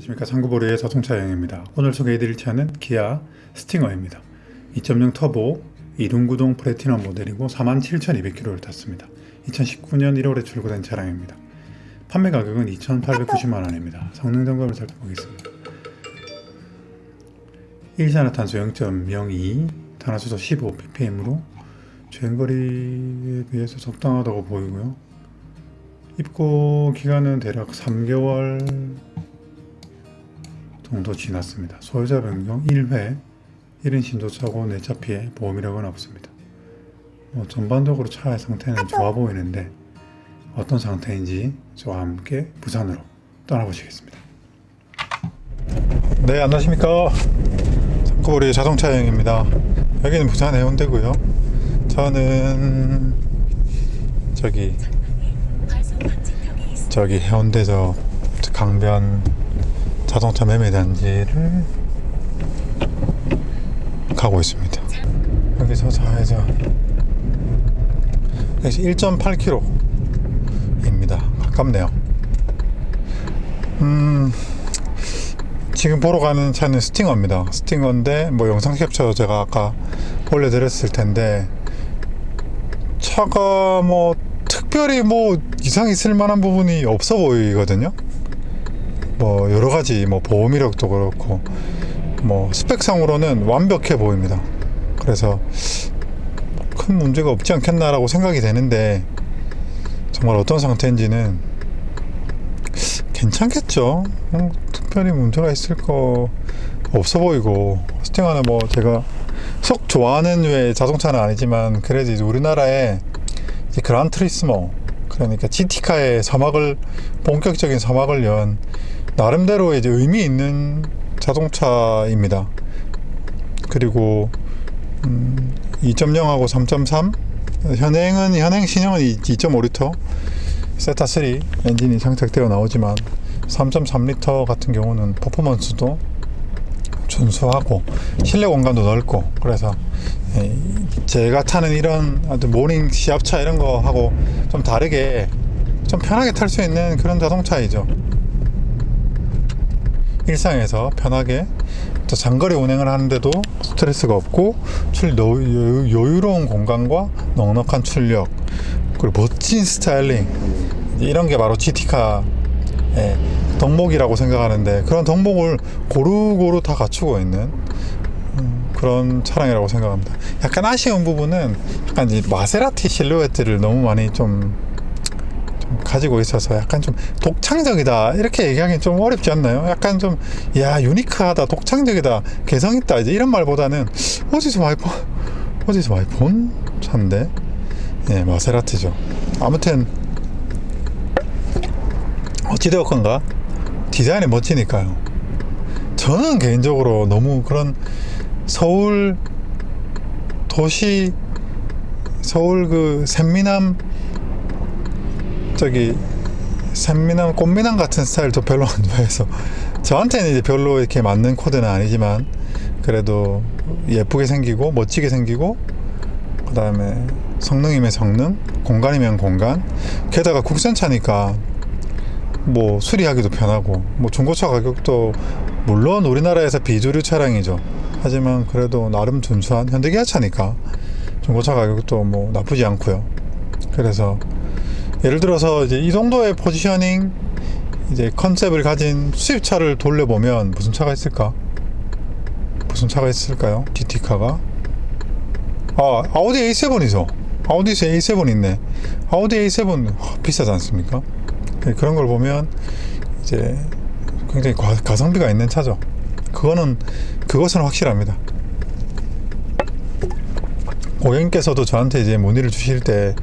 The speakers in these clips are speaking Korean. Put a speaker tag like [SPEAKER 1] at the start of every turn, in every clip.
[SPEAKER 1] 안녕하십니까 상구보리의 자동차 여행입니다. 오늘 소개해드릴 차는 기아 스팅어입니다. 2.0 터보 이륜구동 플래티넘 모델이고 47,200km를 탔습니다. 2019년 1월에 출고된 차량입니다. 판매 가격은 2,890만 원입니다. 성능 점검을 살펴보겠습니다. 일산화탄소 0.02, 탄화수소 15 ppm으로 주행거리에 비해서 적당하다고 보이고요. 입고 기간은 대략 3개월 정도 지났습니다. 소유자 변경 1회, 1인 신조차고 내차 피해 보험 이력은 없습니다. 뭐 전반적으로 차의 상태는 좋아 보이는데 어떤 상태인지 저와 함께 부산으로 떠나보시겠습니다. 네, 안녕하십니까. 상구리 자동차 여행입니다. 여기는 부산 해운대고요. 저는 저기 저기 해운대 저 강변 자동차 매매 단지를 가고 있습니다. 여기서 좌회전. 여기서 1.8km입니다. 가깝네요. 음, 지금 보러 가는 차는 스팅어입니다. 스팅어인데 뭐 영상 캡처 제가 아까 올려드렸을 텐데 차가 뭐 특별히 뭐 이상 있을 만한 부분이 없어 보이거든요. 뭐 여러 가지 뭐 보험 이력도 그렇고 뭐 스펙상으로는 완벽해 보입니다. 그래서 큰 문제가 없지 않겠나라고 생각이 되는데 정말 어떤 상태인지는 괜찮겠죠. 뭐 특별히 문제가 있을 거 없어 보이고 스팅하는 뭐 제가 속 좋아하는 류의 자동차는 아니지만 그래도 우리나라에 그란트리스모 그러니까 GT카의 서막을 본격적인 서막을 연 나름대로 이제 의미 있는 자동차입니다. 그리고 음, 2.0하고 3.3 현행은 현행 신형은 2.5리터 세타 3 엔진이 장착되어 나오지만 3.3리터 같은 경우는 퍼포먼스도 준수하고 실내 공간도 넓고 그래서 예, 제가 타는 이런 모닝 시합차 이런 거 하고 좀 다르게 좀 편하게 탈 수 있는 그런 자동차이죠. 일상에서 편하게 또 장거리 운행을 하는데도 스트레스가 없고 출 여유, 여유로운 공간과 넉넉한 출력 그리고 멋진 스타일링 이런 게 바로 GT카 의 덕목이라고 생각하는데 그런 덕목을 고루고루 다 갖추고 있는 음, 그런 차량이라고 생각합니다. 약간 아쉬운 부분은 약간 이 마세라티 실루엣들을 너무 많이 좀, 좀 가지고 있어서 약간 좀 독창적이다 이렇게 얘기하기는 좀 어렵지 않나요? 약간 좀 야 유니크하다 독창적이다 개성있다 이제 이런 말보다는 어디서 많이 본 어디서 많이 본 차인데 예 마세라티죠. 아무튼 어찌되었건가 디자인이 멋지니까요. 저는 개인적으로 너무 그런 서울 도시 서울 그 샘미남 저기 샘미남 꽃미남 같은 스타일도 별로 안 좋아해서 저한테는 이제 별로 이렇게 맞는 코드는 아니지만 그래도 예쁘게 생기고 멋지게 생기고 그 다음에 성능이면 성능 공간이면 공간 게다가 국산차니까 뭐 수리하기도 편하고 뭐 중고차 가격도 물론 우리나라에서 비주류 차량이죠. 하지만 그래도 나름 준수한 현대기아 차니까 중고차 가격도 뭐 나쁘지 않고요. 그래서 예를 들어서 이제 이 정도의 포지셔닝 이제 컨셉을 가진 수입차를 돌려보면 무슨 차가 있을까? 무슨 차가 있을까요? GT카가 아 아우디 A7이죠. 아우디에서 A7 있네. 아우디 A7 비싸지 않습니까? 네, 그런 걸 보면 이제 굉장히 과, 가성비가 있는 차죠. 그거는 그것은 확실합니다. 고객님께서도 저한테 이제 문의를 주실 때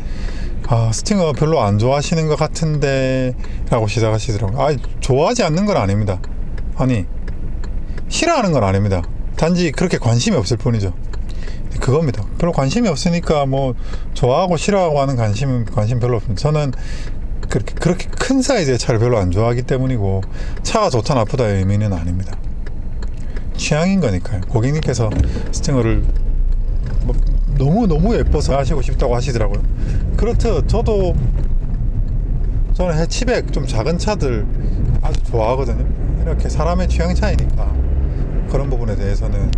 [SPEAKER 1] 아, 스팅어 별로 안 좋아하시는 것 같은데 라고 시작하시더라고요. 아, 좋아하지 않는 건 아닙니다. 아니, 싫어하는 건 아닙니다. 단지 그렇게 관심이 없을 뿐이죠. 그겁니다. 별로 관심이 없으니까 뭐 좋아하고 싫어하고 하는 관심 관심 별로 없습니다. 저는 그렇게 그렇게 큰 사이즈의 차를 별로 안 좋아하기 때문이고 차가 좋다 나쁘다의 의미는 아닙니다. 취향인 거니까요. 고객님께서 스팅어를 뭐 너무 너무 예뻐서 하시고 싶다고 하시더라고요. 그렇듯 저도 저는 해치백 좀 작은 차들 아주 좋아하거든요. 이렇게 사람의 취향 차이니까 그런 부분에 대해서는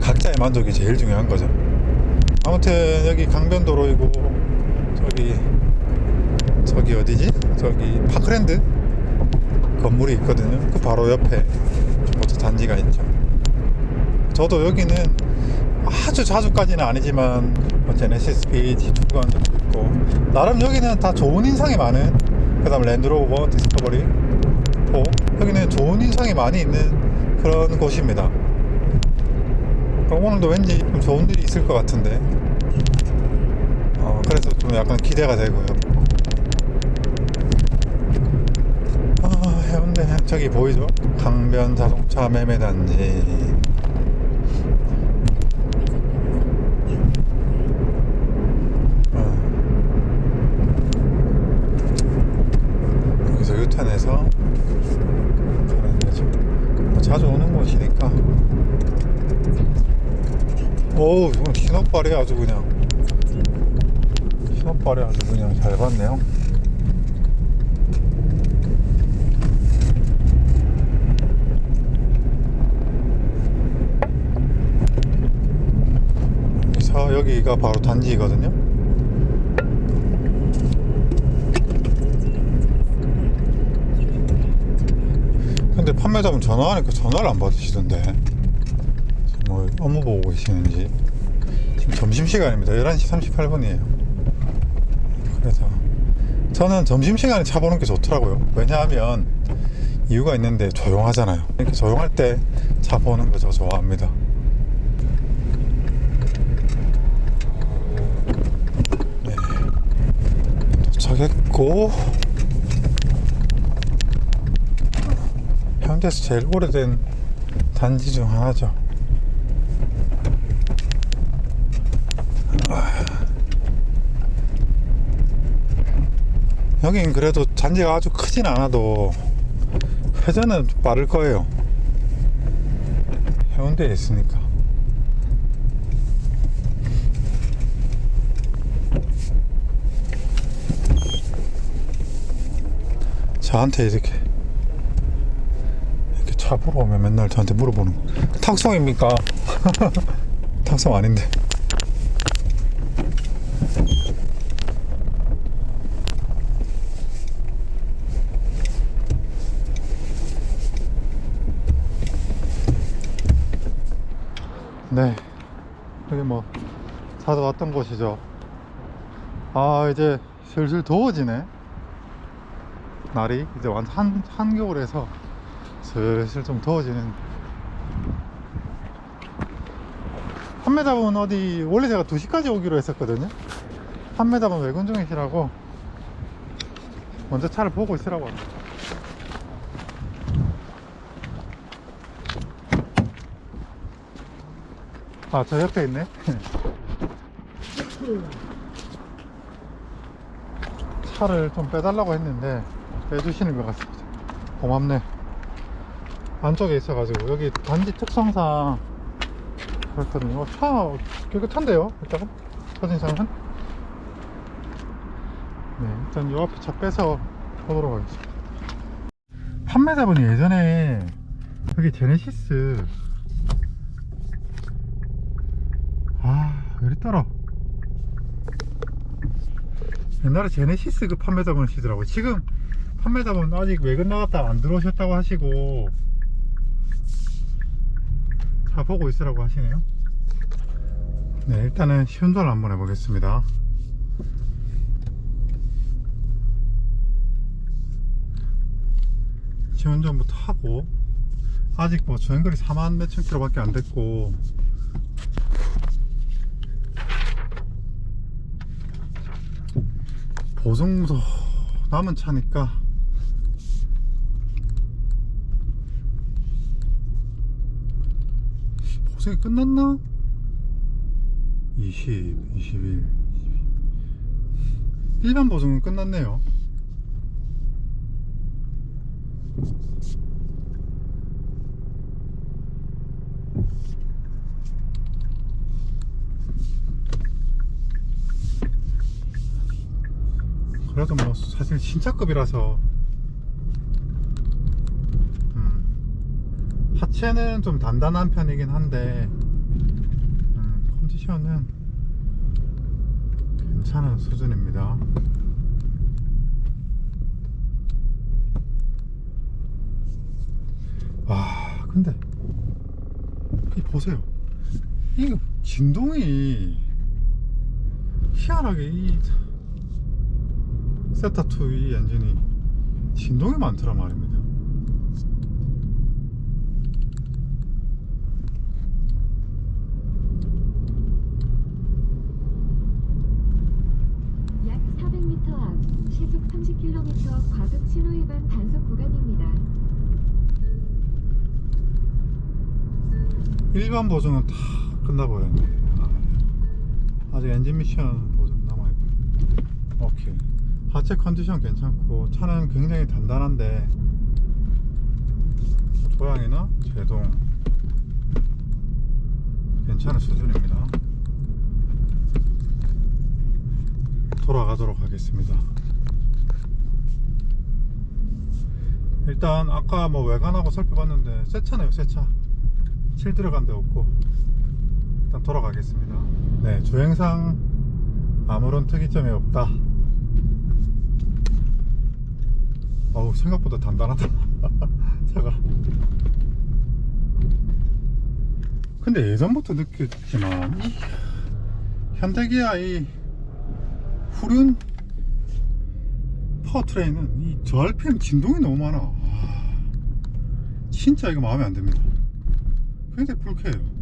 [SPEAKER 1] 각자의 만족이 제일 중요한 거죠. 아무튼 여기 강변도로이고 저기 저기 어디지? 저기 파크랜드 건물이 있거든요. 그 바로 옆에 모터 단지가 있죠. 저도 여기는 아주 자주까지는 아니지만 뭐 제네시스 비치 투구한 적도 있고 나름 여기는 다 좋은 인상이 많은 그 다음 랜드로버 디스커버리 4 여기는 좋은 인상이 많이 있는 그런 곳입니다. 오늘도 왠지 좀 좋은 일이 있을 것 같은데 어, 그래서 좀 약간 기대가 되고요. 아, 해운대 저기 보이죠? 강변 자동차 매매 단지. 어. 여기서 유턴해서 가는 거죠. 뭐 자주 오는 곳이니까. 어우, 이건 신호발이 아주 그냥. 신호발이 아주 그냥 잘 봤네요. 여기서 여기가 바로 단지거든요. 근데 판매자분 전화하니까 전화를 안 받으시던데. 뭐 업무 보고 계시는지. 점심시간입니다. 11시 38분이에요. 그래서 저는 점심시간에 차 보는 게 좋더라고요. 왜냐하면 이유가 있는데 조용하잖아요. 이렇게 조용할 때 차 보는 거 저 좋아합니다. 네. 도착했고 현대에서 제일 오래된 단지 중 하나죠. 여긴 그래도 잔지가 아주 크진 않아도 회전은 빠를 거예요. 해운대에 있으니까. 저한테 이렇게 이렇게 차 보러 오면 맨날 저한테 물어보는 거. 탁송입니까? 탁송 아닌데. 네. 여기 뭐 왔던 곳이죠. 아 이제 슬슬 더워지네. 날이 이제 완전 한 한겨울에서 슬슬 좀 더워지는. 판매답은 어디 원래 제가 2시까지 오기로 했었거든요. 판매답은 외근 중이시라고 먼저 차를 보고 있으라고 합니다. 아, 저 옆에 있네. 차를 좀 빼달라고 했는데 빼주시는 것 같습니다. 고맙네. 안쪽에 있어가지고 여기 단지 특성상 그렇거든요. 어, 차 깨끗한데요? 일단 첫인상은. 네, 일단 요 앞에 차 빼서 보도록 하겠습니다. 판매자분이 예전에 여기 제네시스 아, 왜 이랬더라? 옛날에 제네시스 그 판매자분이시더라고요. 지금 판매자분 아직 외근 나갔다 안 들어오셨다고 하시고 차 보고 있으라고 하시네요. 네, 일단은 시운전을 한번 해보겠습니다. 시운전부터 하고 아직 뭐 주행거리 4만 몇천 킬로밖에 안 됐고 보증서 남은 차니까. 보증이 끝났나? 20, 21 일반 보증은 끝났네요 그래도 뭐 사실 신차급이라서. 자체는 좀 단단한 편이긴 한데 음, 컨디션은 괜찮은 수준입니다. 와 근데 이 보세요. 이 진동이 희한하게 이 세타2 이 엔진이 진동이 많더란 말입니다.
[SPEAKER 2] 약 400m 앞 시속 30km 과속 신호 위반 단속 구간입니다.
[SPEAKER 1] 일반 보증은 다 끝나버렸네. 아, 아직 엔진 미션 보증 남아있고. 오케이 하체 컨디션 괜찮고 차는 굉장히 단단한데 조향이나 제동 괜찮은 수준입니다. 돌아가도록 하겠습니다. 일단 아까 뭐 외관하고 살펴봤는데 새 차네요 새차. 칠 들어간 데 없고 일단 돌아가겠습니다. 네 주행상 아무런 특이점이 없다 어우 생각보다 단단하다 차가 근데 예전부터 느꼈지만 이 현대기아 이 후륜 파워트레인은 이 저RPM 진동이 너무 많아 아, 진짜 이거 마음에 안 듭니다 굉장히 불쾌해요.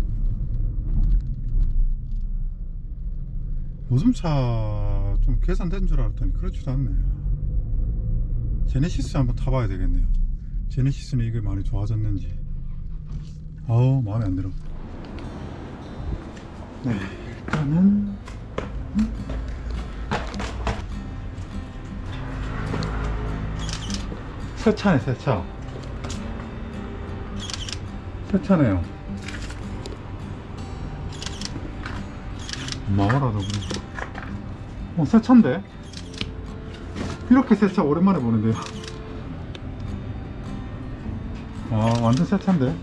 [SPEAKER 1] 요즘 차좀 개선된 줄 알았더니 그렇지도 않네요. 제네시스 한번 타봐야 되겠네요. 제네시스는 이게 많이 좋아졌는지. 아우, 마음에 안 들어. 네, 일단은. 새 차네, 새 차. 새 차네요. 마을하다 그래. 어, 새 차인데? 이렇게 새차 오랜만에 보는데요. 아, 완전 새 차인데?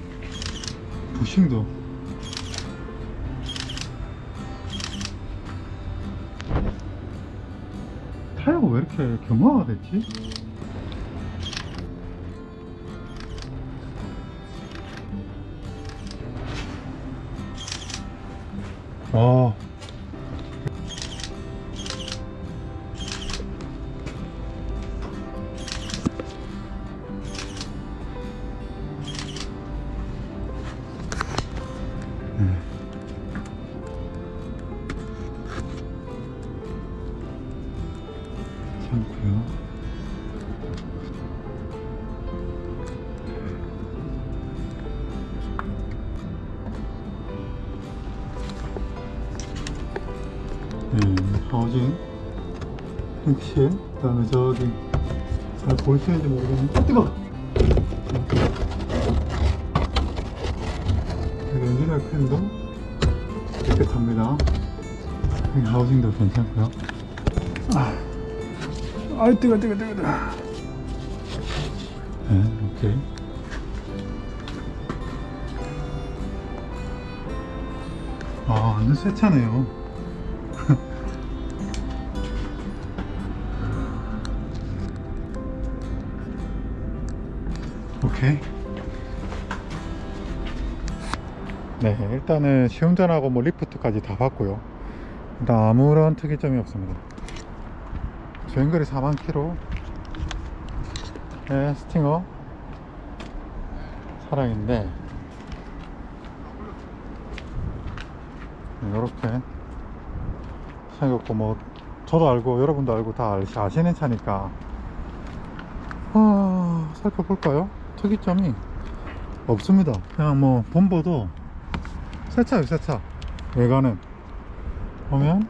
[SPEAKER 1] 부싱도. 타이어가 왜 이렇게 경화가 됐지? 아. 네, 하우징 엑시그 다음에 저기 잘 보이시는지 모르겠는데 아, 뜨거! 엔진오일 팬도 깨끗합니다. 여기 하우징도 괜찮고요. 아, 아이 뜨거 뜨거 뜨거 뜨거. 네, 오케이 아 완전 새 차네요 오케이. 네, 일단은 시운전하고 뭐 리프트까지 다 봤고요. 일단 아무런 특이점이 없습니다. 주행거리 4만 킬로. 네, 스팅어 차량인데 이렇게 생겼고 뭐 저도 알고 여러분도 알고 다 아시- 아시는 차니까 아, 살펴볼까요? 특이점이 없습니다. 그냥 뭐 본보도 새 차예요, 새 차. 외관은 보면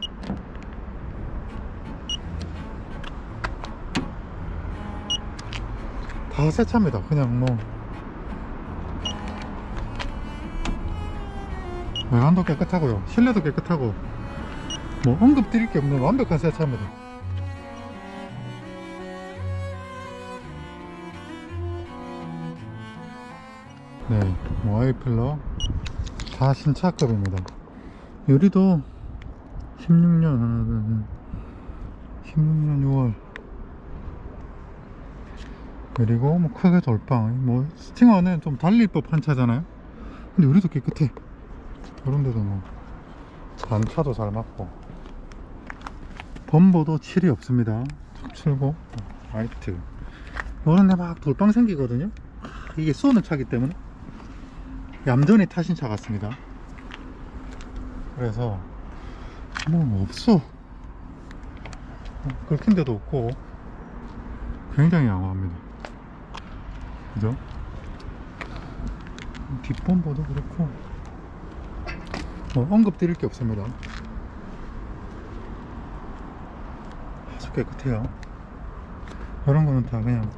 [SPEAKER 1] 다 새 차입니다. 그냥 뭐 외관도 깨끗하고요. 실내도 깨끗하고 뭐 언급 드릴 게 없는 완벽한 새 차입니다. 네, 와이필러 다 신차급입니다. 유리도 16년 하나 둘, 셋. 16년 6월 그리고 뭐 크게 돌방 뭐 스팅어는 좀 달릴 법한 차잖아요. 근데 유리도 깨끗해. 그런 데도 뭐 단차도 잘 맞고 범버도 칠이 없습니다. 탁 출고 화이트 이런 데 막 돌방 생기거든요. 이게 쏘는 차기 때문에 얌전히 타신 차 같습니다. 그래서 뭐 없어. 어, 긁힌 데도 없고 굉장히 양호합니다. 그죠? 뒷범버도 그렇고 뭐 언급 드릴 게 없습니다. 아주 깨끗해요. 이런 거는 다 그냥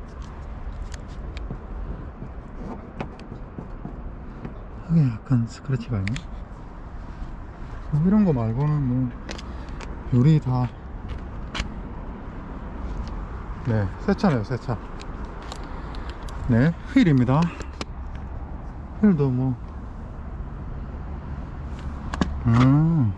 [SPEAKER 1] 여기 약간 스크래치가 있네. 뭐 이런 거 말고는 뭐 유리 다 네, 새 차네요, 새 차. 네, 휠입니다. 휠도 뭐 음.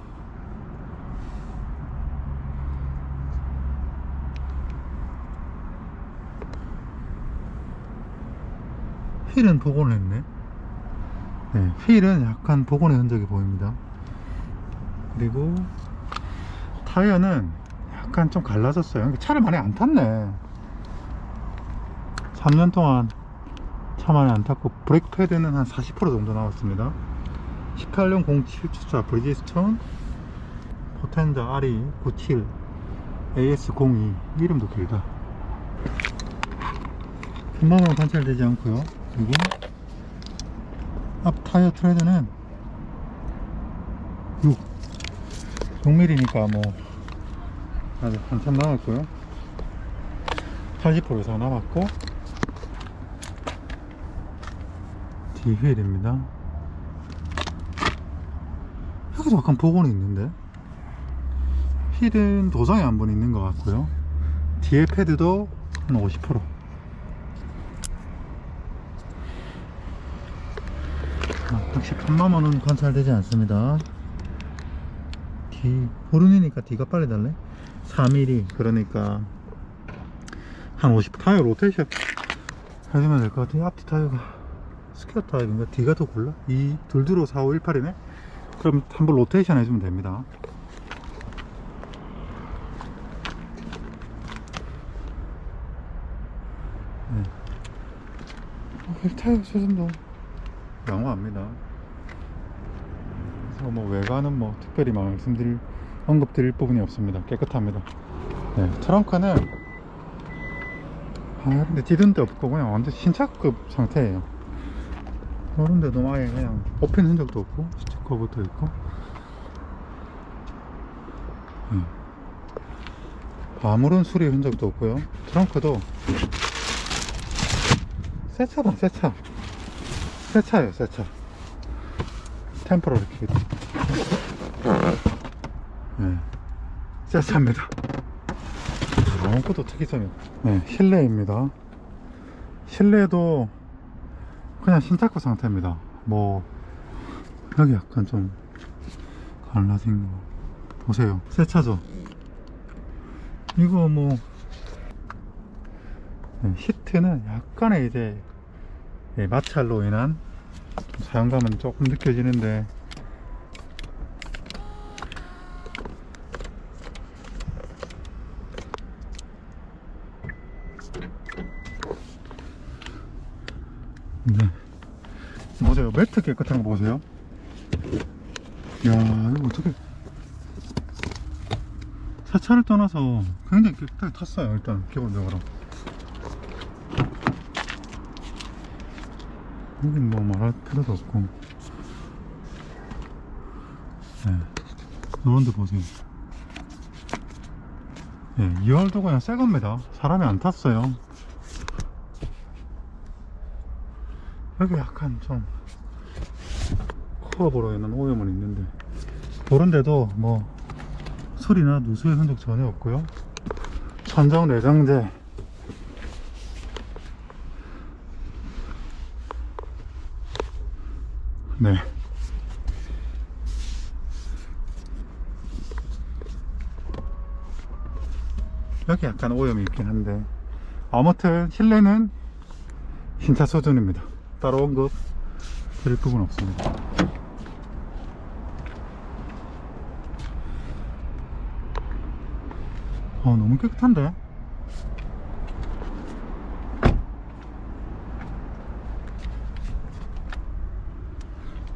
[SPEAKER 1] 휠은 복원을 했네. 네, 휠은 약간 복원의 흔적이 보입니다. 그리고 타이어는 약간 좀 갈라졌어요. 차를 많이 안 탔네. 3년 동안 차 많이 안 탔고 브레이크 패드는 한 40% 정도 나왔습니다. 18년 07 주차 브리지스톤 포텐자 RE 97 AS02 이름도 길다. 큰毛은 관찰되지 않고요. 그리고 앞 타이어 트레드는 6 6mm니까 뭐 아직 한참 남았고요. 80% 이상 남았고 뒤휠입니다. 여기도 약간 복원이 있는데 휠은 도장이 한 번 있는 것 같고요. 뒤에 패드도 한 50% 아, 역시 칸마모는 관찰되지 않습니다. D 호른이니까 D가 빨리 달래? 4mm 그러니까. 한 50 타이어 로테이션. 해주면 될 것 같아요 앞뒤 타이어가 스퀘어 타입인가? D가 더 골라? 2 둘두로 4 5 18이네? 그럼 한번 로테이션 해주면 됩니다. 네. 어, 휠 타이어 수준도. 양호합니다 뭐 외관은 뭐 특별히 말씀드릴 언급드릴 부분이 없습니다. 깨끗합니다. 네, 트렁크는 아 근데 디든 데 없고 그냥 완전 신차급 상태예요. 그런 데도 아예 그냥 뽑힌 흔적도 없고 스티커 붙어 있고. 네. 아무런 수리 흔적도 없고요. 트렁크도 새 차다 새차. 새 차예요 새차 템퍼러 이렇게 네. 새 차입니다. 아무것도 특이점이 없 네, 실내입니다. 실내도 그냥 신탁구 상태입니다. 뭐 여기 약간 좀 갈라진 거. 보세요. 새 차죠? 이거 뭐 네, 히트는 약간의 이제 예, 마찰로 인한 좀 사용감은 조금 느껴지는데. 네. 보세요 매트 깨끗한 거 보세요. 야 이거 어떻게. 세차를 떠나서 굉장히 깨끗하게 탔어요 일단 기본적으로 여긴 뭐 말할 필요도 없고. 네. 데 보세요. 예, 2월도 그냥 새 겁니다. 사람이 안 탔어요. 여기 약간 좀 커브로 인한 오염은 있는데. 그런데도 뭐 소리나 누수의 흔적 전혀 없고요. 천정 내장재 네. 여기 약간 오염이 있긴 한데 아무튼 실내는 신차 수준입니다. 따로 언급 드릴 부분 없습니다. 아 너무 깨끗한데?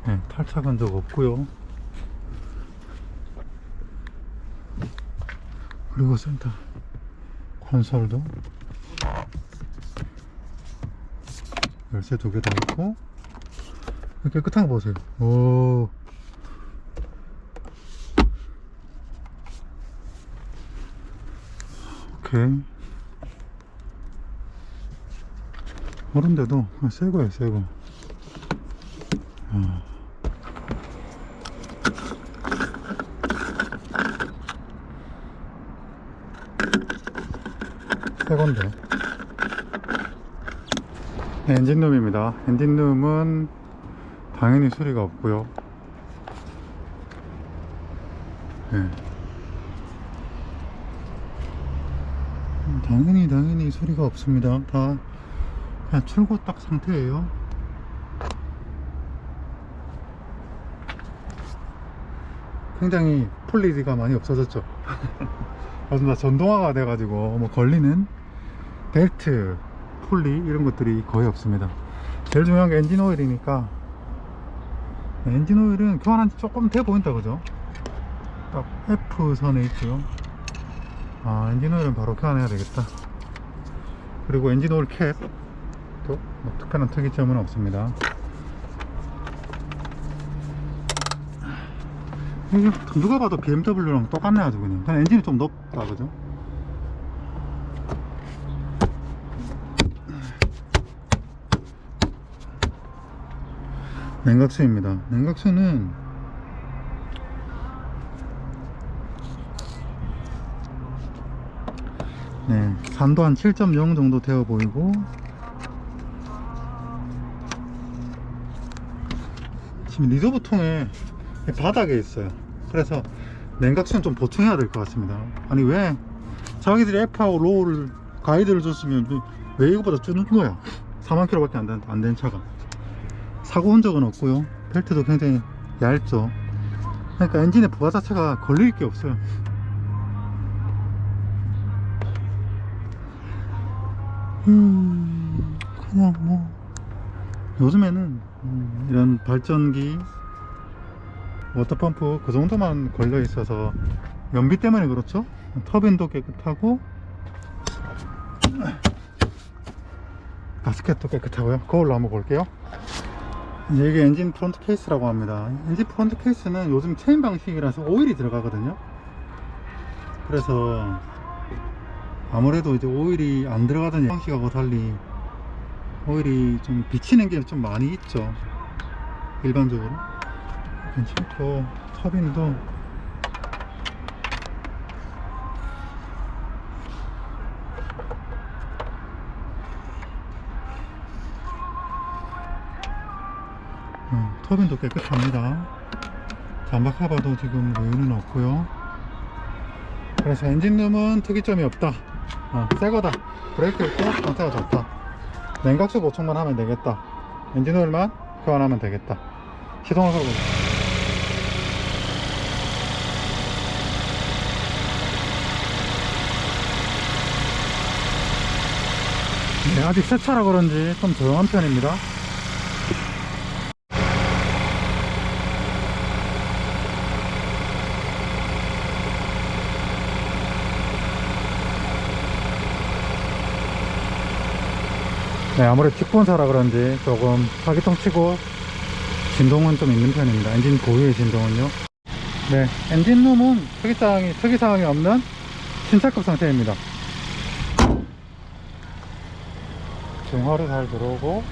[SPEAKER 1] 네, 탈착한 적 없고요. 그리고 센터 콘솔도 열쇠 두 개 다 있고 깨끗한 거 보세요. 오. 오케이. 그런데도 그냥 새 거예요, 새 거. 아. 새 건데. 네, 엔진룸입니다. 엔진룸은 당연히 수리가 없고요. 네. 당연히 당연히 소리가 없습니다. 다 그냥 출고 딱 상태예요. 굉장히 폴리가 많이 없어졌죠. 전동화가 돼가지고 뭐 걸리는 벨트, 폴리 이런 것들이 거의 없습니다. 제일 중요한 게 엔진 오일이니까 엔진 오일은 교환한 지 조금 돼 보인다 그죠? 딱 F선에 있고요. 아 엔진 오일은 바로 교환해야 되겠다. 그리고 엔진 오일 캡도 뭐 특별한 특이점은 없습니다. 이게 누가 봐도 BMW랑 똑같네 아주 그냥. 그냥 엔진이 좀 높다 그죠? 냉각수입니다. 냉각수는 네, 산도 한 7.0 정도 되어 보이고 지금 리저브 통에 바닥에 있어요. 그래서 냉각수는 좀 보충해야 될 것 같습니다. 아니 왜 자기들이 F하고 로우를 가이드를 줬으면 왜 이거보다 주는 거야? 4만 킬로밖에 안 된, 안된 차가 사고 흔적은 없고요. 벨트도 굉장히 얇죠. 그러니까 엔진에 부하 자체가 걸릴 게 없어요. 음, 그냥 뭐 요즘에는 음, 이런 발전기, 워터펌프 그 정도만 걸려 있어서 연비 때문에 그렇죠. 터빈도 깨끗하고 가스켓도 깨끗하고요. 거울로 한번 볼게요. 이게 엔진 프론트 케이스라고 합니다. 엔진 프론트 케이스는 요즘 체인 방식이라서 오일이 들어가거든요. 그래서 아무래도 이제 오일이 안 들어가던 방식하고 달리 오일이 좀 비치는 게 좀 많이 있죠. 일반적으로. 괜찮고, 터빈도 터빈도 깨끗합니다. 잠박 카바도 지금 외유는 없고요. 그래서 엔진룸은 특이점이 없다. 어, 새거다. 브레이크 있고 상태가 좋다. 냉각수 보충만 하면 되겠다. 엔진 오일만 교환하면 되겠다. 시동을 걸고. 네, 아직 새 차라 그런지 좀 조용한 편입니다. 네, 아무래도 직분사라 그런지 조금 사기통 치고 진동은 좀 있는 편입니다. 엔진 고유의 진동은요. 네, 엔진룸은 특이사항이, 특이사항이 없는 신차급 상태입니다. 중화로 잘 들어오고,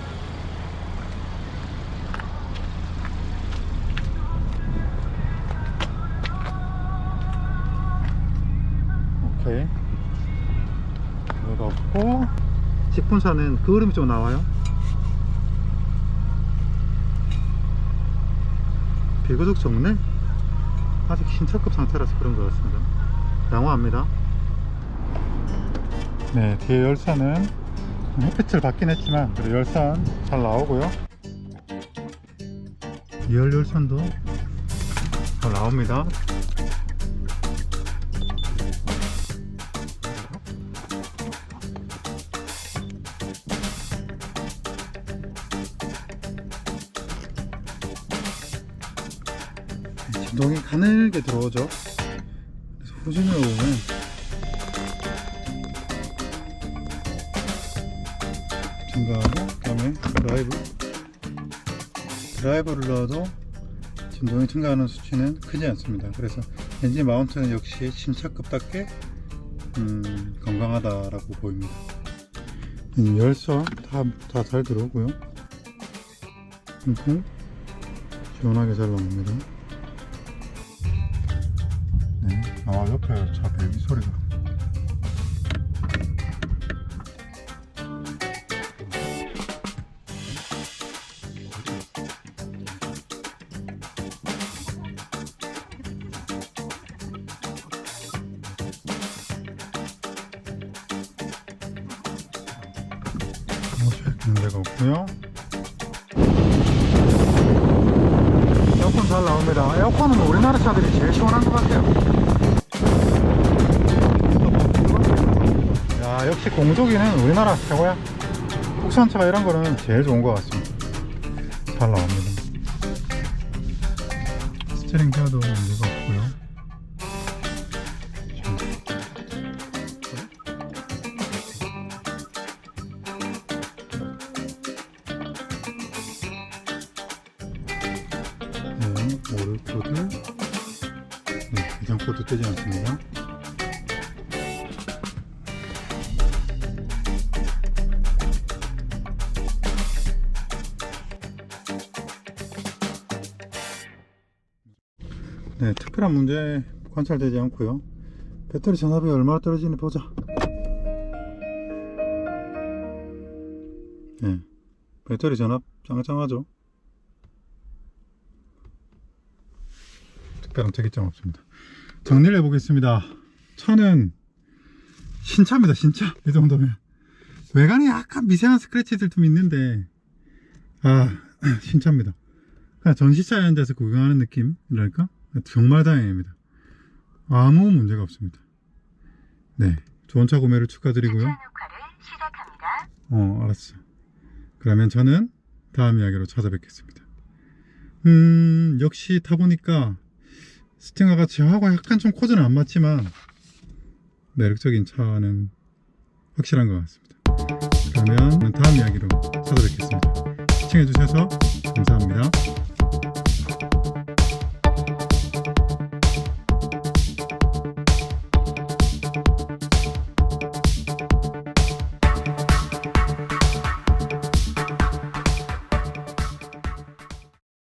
[SPEAKER 1] 오케이. 이거 없고, 직분사는 그을음이 좀 나와요. 비교적 적네? 아직 신차급 상태라서 그런 것 같습니다. 양호합니다. 네 뒤에 열선은 햇빛을 받긴 했지만 그래도 열선 잘 나오고요. 2열 열선도 잘 나옵니다 진동이 가늘게 들어오죠. 그래서 후진을 오면 증가하고 그 다음에 드라이브 드라이브를 넣어도 진동이 증가하는 수치는 크지 않습니다. 그래서 엔진 마운트는 역시 신차급답게 음, 건강하다라고 보입니다. 음, 열선 다다 잘 들어오고요. 그리고 시원하게 잘 나옵니다. 아 옆에 차 배기 소리가 국산차가 이런 거는 제일 좋은 것 같습니다. 잘 나옵니다. 스티링 헤어도 문제가 없고요 특별한 문제 관찰되지 않고요. 배터리 전압이 얼마나 떨어지는지 보자. 네, 배터리 전압 짱짱하죠. 특별한 특이점 없습니다. 정리를 해보겠습니다. 차는 신차입니다, 신차. 이 정도면. 외관이 약간 미세한 스크래치들 좀 있는데, 아, 신차입니다. 전시차에 앉아서 구경하는 느낌이랄까? 정말 다행입니다. 아무 문제가 없습니다. 네. 좋은 차 구매를 축하드리고요. 어, 알았어. 그러면 저는 다음 이야기로 찾아뵙겠습니다. 음, 역시 타보니까 스팅어가 저하고 약간 좀 코드는 안 맞지만 매력적인 차는 확실한 것 같습니다. 그러면 다음 이야기로 찾아뵙겠습니다. 시청해주셔서 감사합니다.